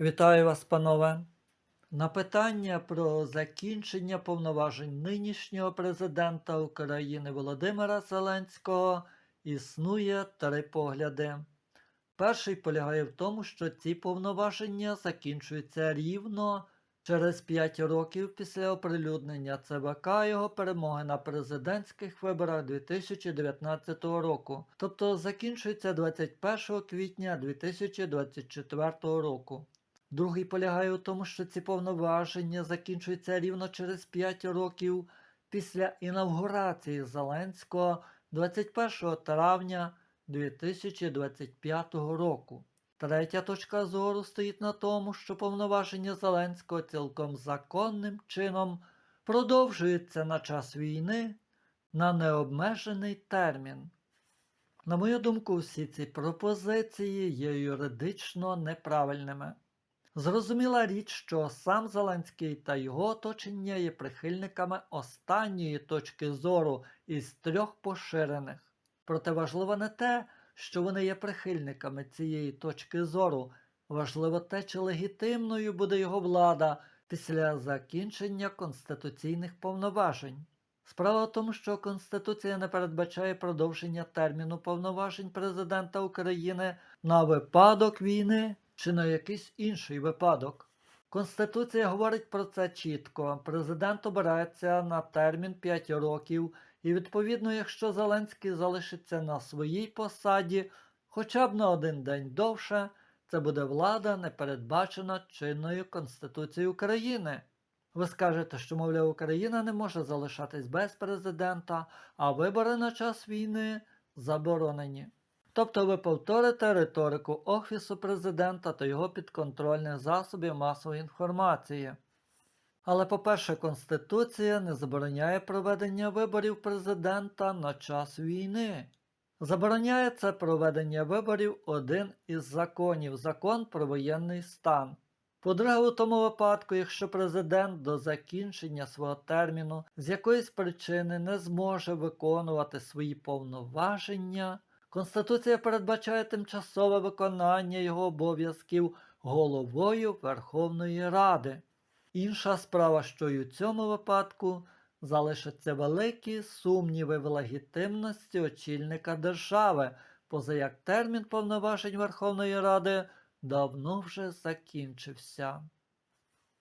Вітаю вас, панове. На питання про закінчення повноважень нинішнього президента України Володимира Зеленського існує три погляди. Перший полягає в тому, що ці повноваження закінчуються рівно через 5 років після оприлюднення ЦВК його перемоги на президентських виборах 2019 року, тобто закінчується 21 квітня 2024 року. Другий полягає у тому, що ці повноваження закінчуються рівно через 5 років після інавгурації Зеленського 21 травня 2025 року. Третя точка зору стоїть на тому, що повноваження Зеленського цілком законним чином продовжуються на час війни на необмежений термін. На мою думку, всі ці пропозиції є юридично неправильними. Зрозуміла річ, що сам Зеленський та його оточення є прихильниками останньої точки зору із трьох поширених. Проте важливо не те, що вони є прихильниками цієї точки зору. Важливо те, чи легітимною буде його влада після закінчення конституційних повноважень. Справа в тому, що Конституція не передбачає продовження терміну повноважень президента України на випадок війни чи на якийсь інший випадок. Конституція говорить про це чітко. Президент обирається на термін 5 років, і відповідно, якщо Зеленський залишиться на своїй посаді хоча б на один день довше, це буде влада, не передбачена чинною Конституцією України. Ви скажете, що, мовляв, Україна не може залишатись без президента, а вибори на час війни заборонені. Тобто ви повторите риторику Офісу президента та його підконтрольних засобів масової інформації. Але, по-перше, Конституція не забороняє проведення виборів президента на час війни. Забороняє це проведення виборів один із законів закон про воєнний стан. По-друге, у тому випадку, якщо президент до закінчення свого терміну з якоїсь причини не зможе виконувати свої повноваження, Конституція передбачає тимчасове виконання його обов'язків головою Верховної Ради. Інша справа, що й у цьому випадку залишаться великі сумніви в легітимності очільника держави, поза як термін повноважень Верховної Ради давно вже закінчився.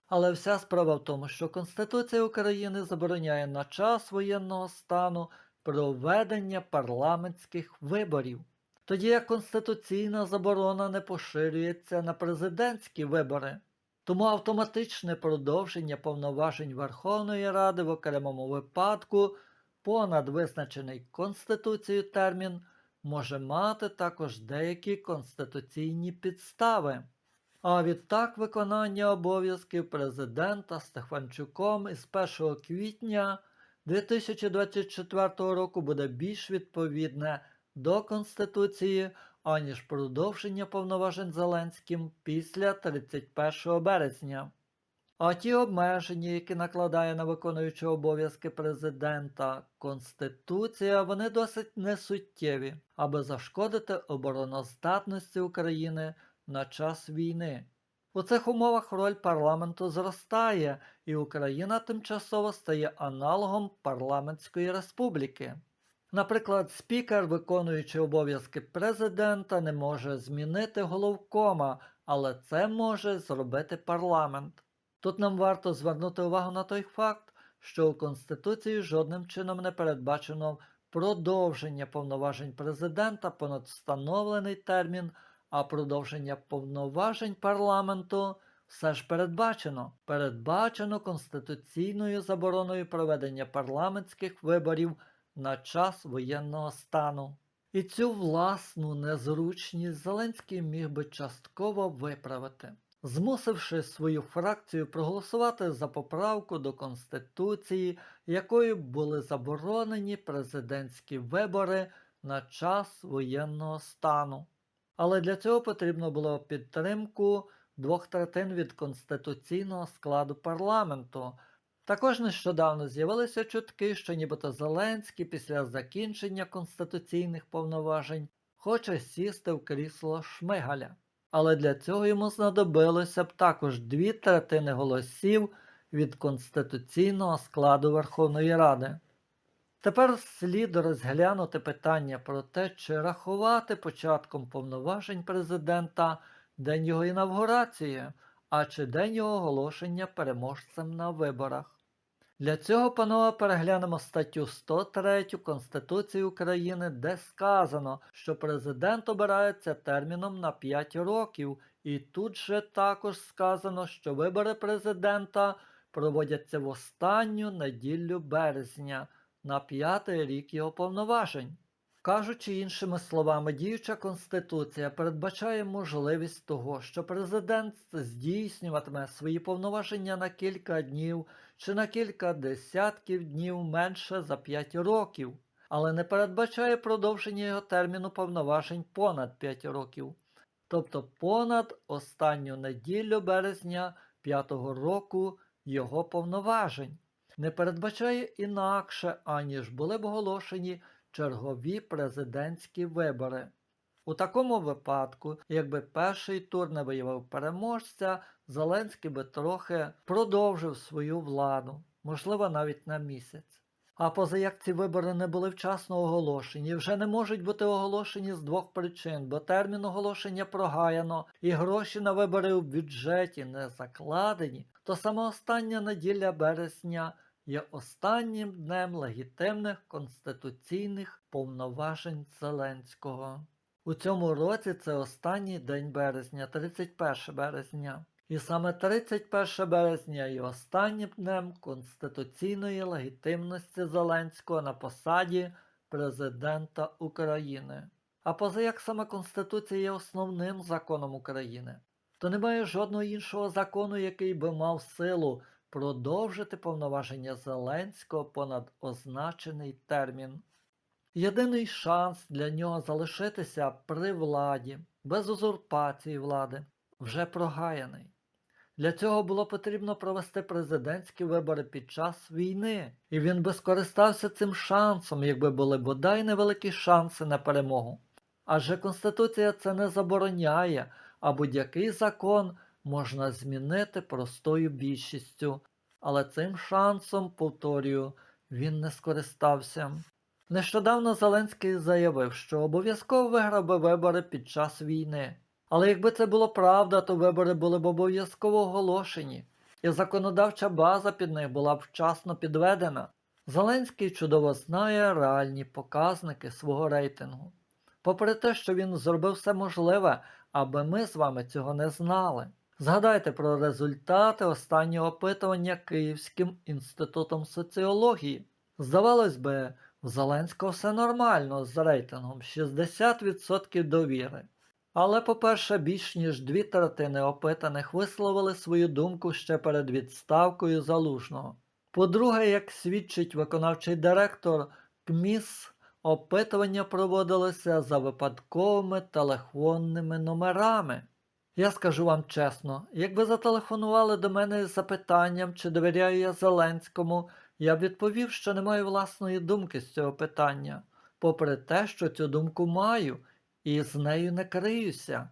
Але вся справа в тому, що Конституція України забороняє на час воєнного стану проведення парламентських виборів, тоді як конституційна заборона не поширюється на президентські вибори. Тому автоматичне продовження повноважень Верховної Ради в окремому випадку понад визначений Конституцією термін може мати також деякі конституційні підстави. А відтак виконання обов'язків президента Стефанчуком із 1 квітня 2024 року буде більш відповідне до Конституції, аніж продовження повноважень Зеленським після 31 березня. А ті обмеження, які накладає на виконуючого обов'язки президента Конституція, вони досить несуттєві, аби зашкодити обороноздатності України на час війни. У цих умовах роль парламенту зростає, і Україна тимчасово стає аналогом парламентської республіки. Наприклад, спікер, виконуючи обов'язки президента, не може змінити головкома, але це може зробити парламент. Тут нам варто звернути увагу на той факт, що у Конституції жодним чином не передбачено продовження повноважень президента понад встановлений термін, а продовження повноважень парламенту все ж передбачено. Передбачено конституційною забороною проведення парламентських виборів на час воєнного стану. І цю власну незручність Зеленський міг би частково виправити, змусивши свою фракцію проголосувати за поправку до Конституції, якою були заборонені президентські вибори на час воєнного стану. Але для цього потрібно було підтримку двох третин від конституційного складу парламенту. Також нещодавно з'явилися чутки, що нібито Зеленський після закінчення конституційних повноважень хоче сісти в крісло Шмигаля. Але для цього йому знадобилося б також дві третини голосів від конституційного складу Верховної Ради. Тепер слід розглянути питання про те, чи рахувати початком повноважень президента день його інавгурації, а чи день його оголошення переможцем на виборах. Для цього, панове, переглянемо статтю 103 Конституції України, де сказано, що президент обирається терміном на 5 років, і тут же також сказано, що вибори президента проводяться в останню неділю березня на п'ятий рік його повноважень. Кажучи іншими словами, діюча конституція передбачає можливість того, що президент здійснюватиме свої повноваження на кілька днів чи на кілька десятків днів менше за 5 років, але не передбачає продовження його терміну повноважень понад 5 років, тобто понад останню неділю березня 5-го року його повноважень. Не передбачає інакше, аніж були б оголошені чергові президентські вибори. У такому випадку, якби перший тур не виявив переможця, Зеленський би трохи продовжив свою владу, можливо, навіть на місяць. А позаяк ці вибори не були вчасно оголошені, вже не можуть бути оголошені з двох причин, бо термін оголошення прогаяно і гроші на вибори у бюджеті не закладені, то саме остання неділя березня є останнім днем легітимних конституційних повноважень Зеленського. У цьому році це останній день березня, 31 березня. І саме 31 березня є останнім днем конституційної легітимності Зеленського на посаді президента України. А позаяк саме Конституція є основним законом України, то немає жодного іншого закону, який би мав силу продовжити повноваження Зеленського понад означений термін. Єдиний шанс для нього залишитися при владі, без узурпації влади, вже прогаяний. Для цього було потрібно провести президентські вибори під час війни, і він би скористався цим шансом, якби були бодай невеликі шанси на перемогу. Адже Конституція це не забороняє, а будь-який закон можна змінити простою більшістю. Але цим шансом, повторюю, він не скористався. Нещодавно Зеленський заявив, що обов'язково виграв би вибори під час війни. Але якби це було правда, то вибори були б обов'язково оголошені, і законодавча база під них була б вчасно підведена. Зеленський чудово знає реальні показники свого рейтингу. Попри те, що він зробив все можливе, аби ми з вами цього не знали. Згадайте про результати останнього опитування Київським інститутом соціології. Здавалось би, в Зеленського все нормально з рейтингом 60% довіри. Але, по-перше, більш ніж дві третини опитаних висловили свою думку ще перед відставкою залужного. По-друге, як свідчить виконавчий директор КМІС, опитування проводилося за випадковими телефонними номерами. Я скажу вам чесно, якби зателефонували до мене з запитанням, чи довіряю я Зеленському, я б відповів, що не маю власної думки з цього питання, попри те, що цю думку маю і з нею не криюся.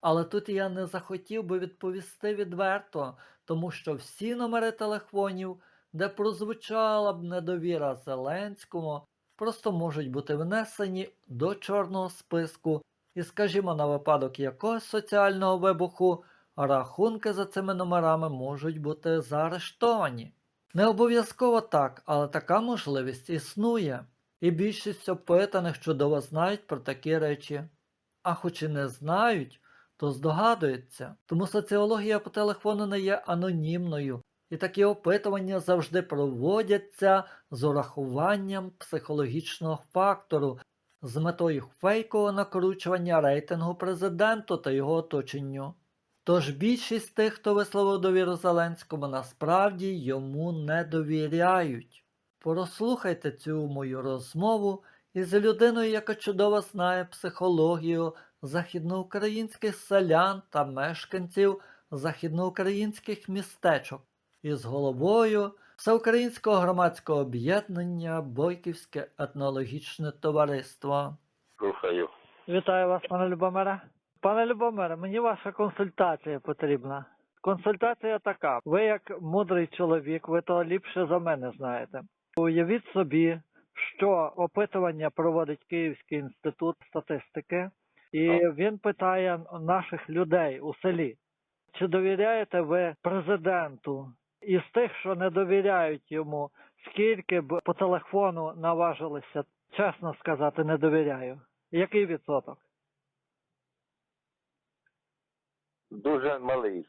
Але тут я не захотів би відповісти відверто, тому що всі номери телефонів, де прозвучала б недовіра Зеленському, просто можуть бути внесені до чорного списку, і, скажімо, на випадок якогось соціального вибуху, рахунки за цими номерами можуть бути заарештовані. Не обов'язково так, але така можливість існує. І більшість опитаних чудово знають про такі речі. А хоч і не знають, то здогадуються. Тому соціологія по телефону не є анонімною, і такі опитування завжди проводяться з урахуванням психологічного фактору, з метою фейкового накручування рейтингу президенту та його оточенню. Тож більшість тих, хто висловив довіру Зеленському, насправді йому не довіряють. Прослухайте цю мою розмову із людиною, яка чудово знає психологію західноукраїнських селян та мешканців західноукраїнських містечок, із головою Всеукраїнського громадського об'єднання Бойківське етнологічне товариство. Слухаю. Вітаю вас, пане Любомире. Пане Любомире, мені ваша консультація потрібна. Консультація така. Ви як мудрий чоловік, ви то ліпше за мене знаєте. Уявіть собі, що опитування проводить Київський інститут статистики, і він питає наших людей у селі, чи довіряєте ви президенту? Із тих, що не довіряють йому, скільки б по телефону наважилися, чесно сказати, не довіряю. Який відсоток? Дуже малий.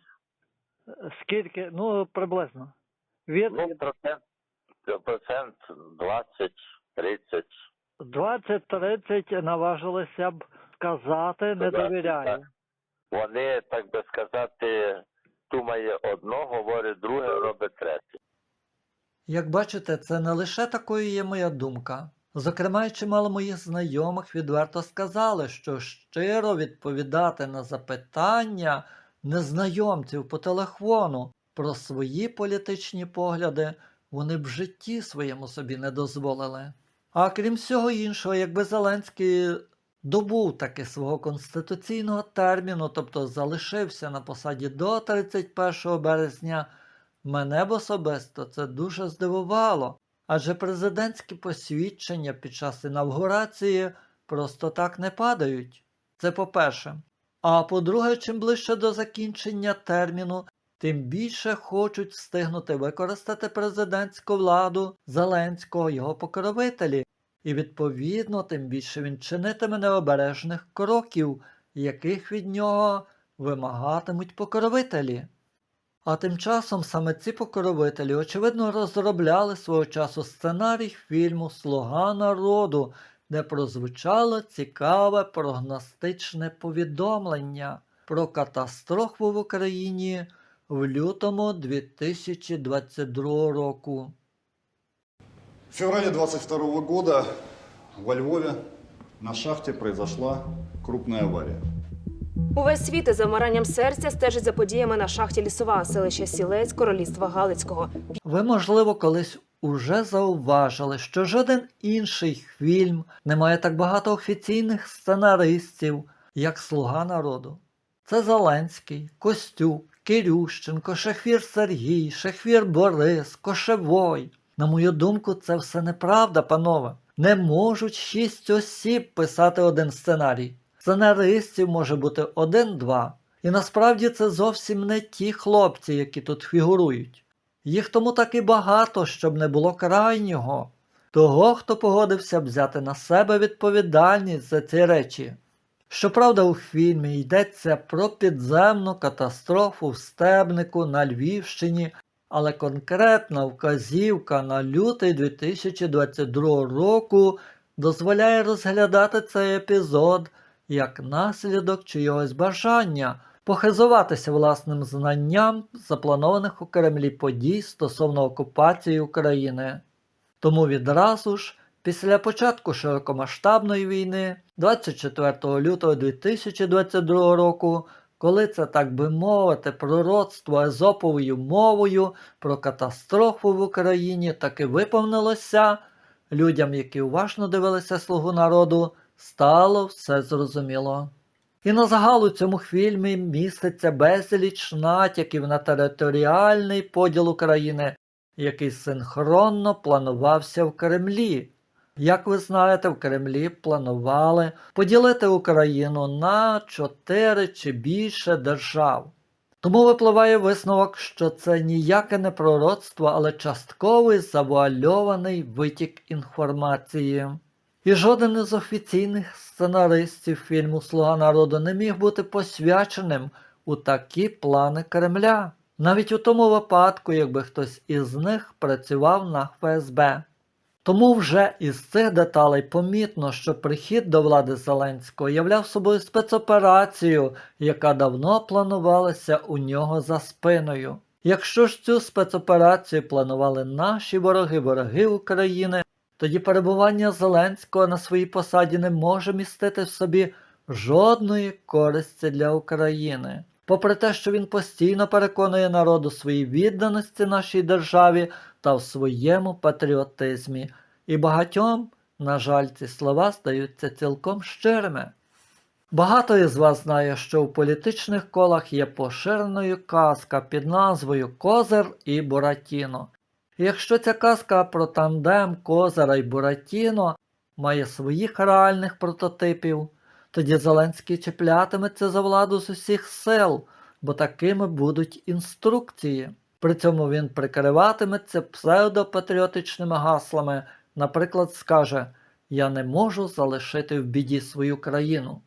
Скільки? Ну, приблизно. Від Ну, процент, процент 20, 30. 20-30 наважилися б сказати не довіряю. так. Вони, так би сказати, думає одно, говорить друге, робить третє. Як бачите, це не лише такою є моя думка. Зокрема, чимало моїх знайомих відверто сказали, що щиро відповідати на запитання незнайомців по телефону про свої політичні погляди вони б в житті своєму собі не дозволили. А крім всього іншого, якби Зеленський добув таки свого конституційного терміну, тобто залишився на посаді до 31 березня, мене б особисто це дуже здивувало. Адже президентські посвідчення під час інавгурації просто так не падають. Це по-перше. А по-друге, чим ближче до закінчення терміну, тим більше хочуть встигнути використати президентську владу Зеленського його покровителі, і відповідно тим більше він чинитиме необережних кроків, яких від нього вимагатимуть покровителі. А тим часом саме ці покровителі, очевидно, розробляли свого часу сценарій фільму Слуга народу, де прозвучало цікаве прогностичне повідомлення про катастрофу в Україні в лютому 2022 року. В феврале 22 года во Львове на шахте произошла крупная авария. Увесь світ із замиранням серця стежить за подіями на шахті лісова селища Сілець Королівства Галицького. Ви, можливо, колись уже зауважили, що жоден інший фільм не має так багато офіційних сценаристів, як Слуга народу. Це Зеленський, Костюк, Кирющенко, Шехвір Сергій, Шехвір Борис, Кошевой. На мою думку, це все неправда, панове. Не можуть шість осіб писати один сценарій. Сценаристів може бути один-два. І насправді це зовсім не ті хлопці, які тут фігурують. Їх тому так і багато, щоб не було крайнього. Того, хто погодився взяти на себе відповідальність за ці речі. Щоправда, у фільмі йдеться про підземну катастрофу в Стебнику на Львівщині, але конкретна вказівка на лютий 2022 року дозволяє розглядати цей епізод як наслідок чогось бажання похизуватися власним знанням запланованих у Кремлі подій стосовно окупації України. Тому відразу ж, після початку широкомасштабної війни, 24 лютого 2022 року, коли це, так би мовити, пророцтво езоповою мовою про катастрофу в Україні таки виповнилося, людям, які уважно дивилися Слугу народу, стало все зрозуміло. І на загал у цьому фільмі міститься безліч натяків на територіальний поділ України, який синхронно планувався в Кремлі. Як ви знаєте, в Кремлі планували поділити Україну на чотири чи більше держав. Тому випливає висновок, що це ніяке не пророцтво, але частковий завуальований витік інформації. І жоден із офіційних сценаристів фільму Слуга народу не міг бути посвяченим у такі плани Кремля, навіть у тому випадку, якби хтось із них працював на ФСБ. Тому вже із цих деталей помітно, що прихід до влади Зеленського являв собою спецоперацію, яка давно планувалася у нього за спиною. Якщо ж цю спецоперацію планували наші вороги, вороги України, тоді перебування Зеленського на своїй посаді не може містити в собі жодної користі для України. Попри те, що він постійно переконує народ у своїй відданості нашій державі та в своєму патріотизмі, і багатьом, на жаль, ці слова здаються цілком щирими. Багато із вас знає, що у політичних колах є поширеною казка під назвою Козир і Буратіно. Якщо ця казка про тандем Козира і Буратіно має своїх реальних прототипів, тоді Зеленський чіплятиметься за владу з усіх сил, бо такими будуть інструкції. При цьому він прикриватиметься псевдопатріотичними гаслами, наприклад, скаже Я не можу залишити в біді свою країну.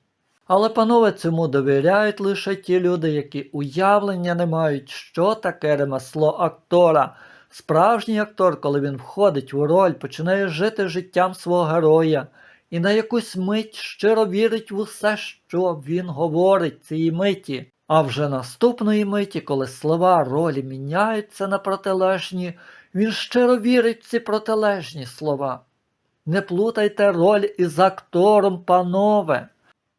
Але панове цьому довіряють лише ті люди, які уявлення не мають, що таке ремесло актора. Справжній актор, коли він входить у роль, починає жити життям свого героя і на якусь мить щиро вірить в усе, що він говорить цієї миті. А вже наступної миті, коли слова ролі міняються на протилежні, він щиро вірить в ці протилежні слова. Не плутайте роль із актором, панове.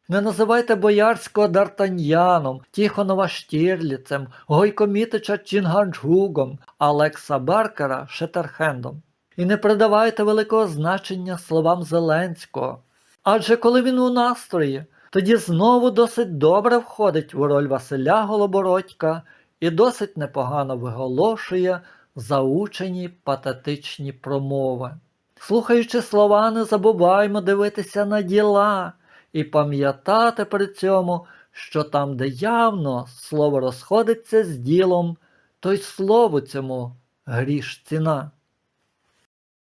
Не називайте Боярського Д'Артаньяном, Тіхонова Штірліцем, Гойкомітича Чінганджгугом, Алекса Баркера Шетерхендом. І не придавайте великого значення словам Зеленського. Адже коли він у настрої, тоді знову досить добре входить у роль Василя Голобородька і досить непогано виголошує заучені патетичні промови. Слухаючи слова, не забуваймо дивитися на діла і пам'ятати при цьому, що там, де явно слово розходиться з ділом, то й слову цьому гріш ціна.